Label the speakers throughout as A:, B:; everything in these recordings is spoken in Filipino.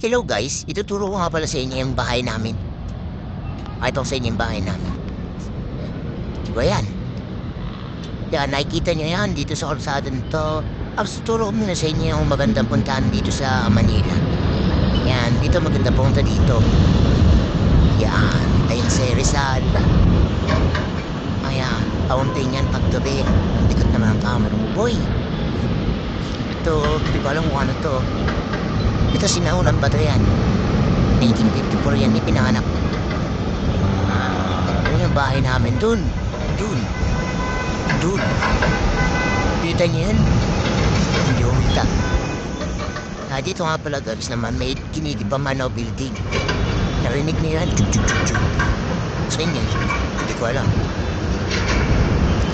A: Hello guys, ituturo ko nga pala sa inyo yung bahay namin. Ah, ito sa inyo yung bahay namin. Diba yan? Yan, nakikita nyo yan dito sa kalsada nito. Tapos tuturo ko muna sa inyo yung magandang puntahan dito sa Manila. Yan, dito maganda punta dito. Yan, ayun si Rizal. Ayan, kaunting yan paggabi. Ang likot naman ang camera mo, boy. Ito, hindi ko alam kung ano to. Ito sinaunan ba ito yan? 1954 yan, ipinanganak. Ah, yun yung bahay namin dun. Dun. Dun. Kita niyo yan? Hindi ko kita. Ah, dito nga pala guys naman may kinidiba Mano building. Narinig niyo yan? Chuk chuk chuk chuk. Sa inyo, hindi ko alam.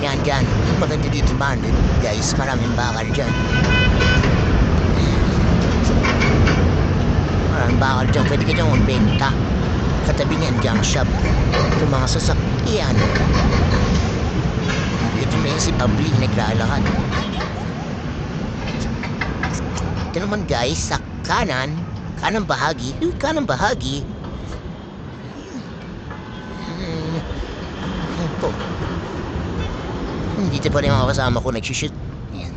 A: Yan dyan. Maganda dito man guys. Maraming bakal dyan. Maraming bakal dyan. Pwede ka dyan magbenta. Katabi niyan junk shop. Ito mga sasakyan. Ito na yung si Pabli naglalakad. Ito naman guys, sa kanan, kanang bahagi, yung kanang bahagi, ito. Hmm, Dito pa rin mga kasama ko nagsushoot. Ayan.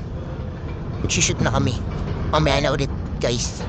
A: Nagsushoot na kami. Mamaya na ulit, guys.